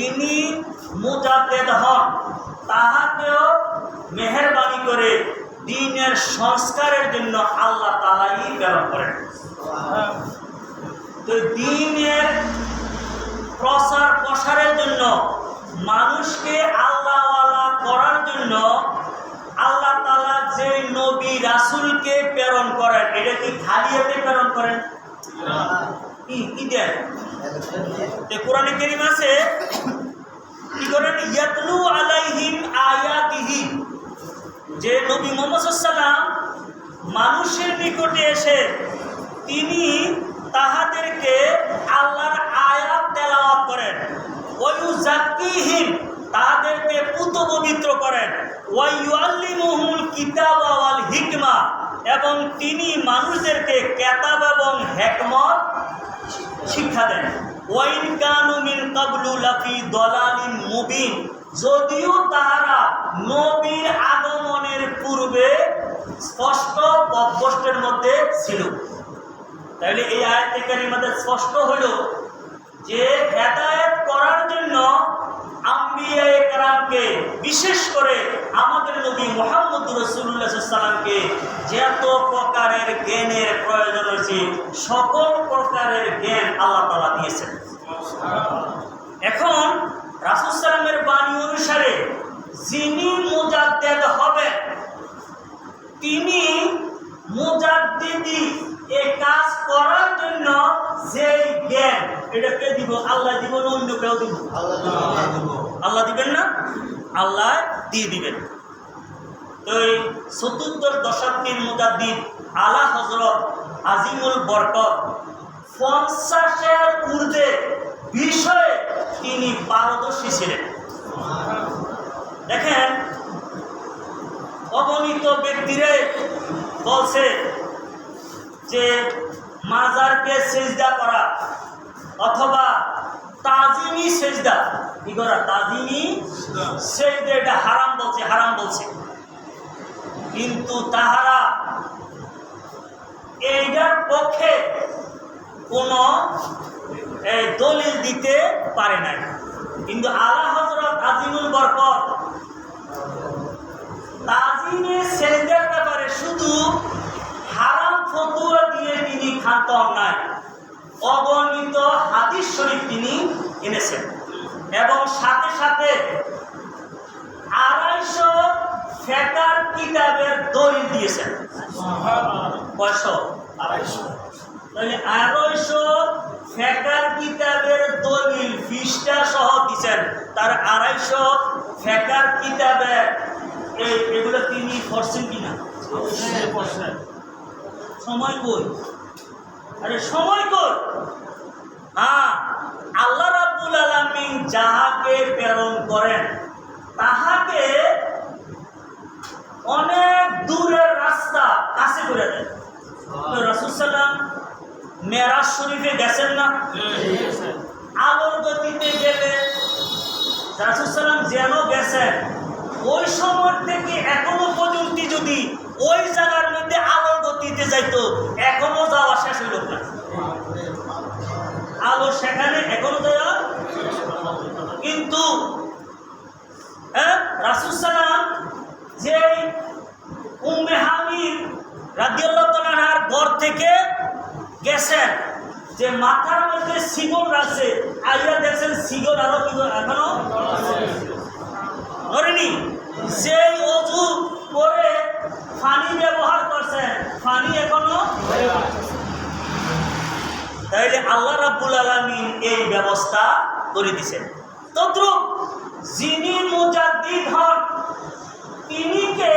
তিনি মুজাদ্দেদ হন। তাহাকেও মেহরবানি করে দিনের সংস্কারের জন্য আল্লাহ তালাই প্রেরণ করেন। তো দিনের প্রসার প্রসারের জন্য, মানুষকে আল্লাহওয়ালা করার জন্য আল্লাহ তালা যে নবী রাসুলকে প্রেরণ করেন, এটা কি খালিয়াতে প্রেরণ করেন? যে নবী মানুষের নিকটে এসে তিনি তাহাদেরকে আল্লাহর আয়াত তেলাওয়াত করেন। ওয়ু তাহাদেরকে পুত পবিত্র করেন। ওয়াইয়াল্লিমুহুল কিতাব এবং তিনি মানুষদেরকে কেতাব এবং হেকমত শিক্ষা দেন। ওয়াইন কানু মিন কাবলু লাফি দলালিন মুবিন। যদিও তাহারা নবীর আগমনের পূর্বে স্পষ্ট পথভ্রষ্টের মধ্যে ছিল। তাহলে এই আয়াত মধ্যে স্পষ্ট হলো যে হেদায়েত করার জন্য আম্বিয়া একরামকে বিশেষ করে আমাদের নবী মোহাম্মদ রসুল্লাহ সাল্লামকে যত প্রকারের জ্ঞানের প্রয়োজন হয়েছে সকল প্রকারের জ্ঞান আল্লাহ তালা দিয়েছেন। এখন রাসুল সালামের বাণী অনুসারে যিনি মুজাদ্দেদ হবেন তিনি মুজাদ্দিদি এই কাজ করার জন্য যে জ্ঞান এটাকে দিব? আল্লাহ দিব না অন্য কেউ দিব। আল্লাহ দিবেন না? আল্লাহ দিয়ে দিবেন। তো এই চতুর্দশ দশাব্দীর মুজাদ্দিদ আলা হজরত আজিমুল বরকত পঞ্চাশের ঊর্ধ্বে বিষয়ে তিনি পারদর্শী ছিলেন। দেখেন অগণিত ব্যক্তিরে বলছে যে মাজারকে সেজদা করা অথবা তাজিমি সেজদা কি করা তাজিমি সেজদা এটা হারাম বলছে হারাম বলছে। কিন্তু তাহারা এইটার পক্ষে কোনো দলিল দিতে পারে নাই। কিন্তু আলা হজরত আজিমুল বরকত তাজিমে সেজদার ব্যাপারে শুধু হারাম ফতুয়া দিয়ে তিনি খান্ত নাই। অগণিত হাদিস শরীফ তিনি এনেছেন। এবং সাথে সাথে আড়াইশো ফেকার কিতাবের দলিল দিয়েছেন। কয়শো? আড়াইশো। তাহলে আড়াইশো ফেকার কিতাবের দলিল ফিসটা সহ দিচ্ছেন তার আড়াইশো ফেকার কিতাবের এই এগুলো তিনি পড়ছেন কিনা? সময় কই? আরে সময় কই? হ্যাঁ আল্লাহ রাব্বুল আলামিন যাহাকে প্রেরণ করেন করে দেন তো রাসূল সাল্লাম মেরাজ শরীফে গেছেন না? আলোর গতিতে গেলে রাসূল সাল্লাম যেন গেছেন, ওই সময় থেকে এখনও পর্যন্ত যদি ওই জায়গার মধ্যে আলোর গতিতে যাইতো, এখনও যাওয়া শেষ হইল না। আলো সেখানে এখনও যাওয়া কিন্তু হ্যাঁ রাসূল সাল্লাম থেকে গেছেন যে মাথার মধ্যে সিগল রাখছে। আইয়া দেখছেন সিগল আরও কি এখনও ধরেনি। সেই অজু করে পানি ব্যবহার করছেন। ফানি এখনও তাইলে আল্লাহ রাব্বুল আলামিন এই ব্যবস্থা করে দিছেন। তদ্রুপ যিনি মুজাদ্দিদ হন, তিনিকে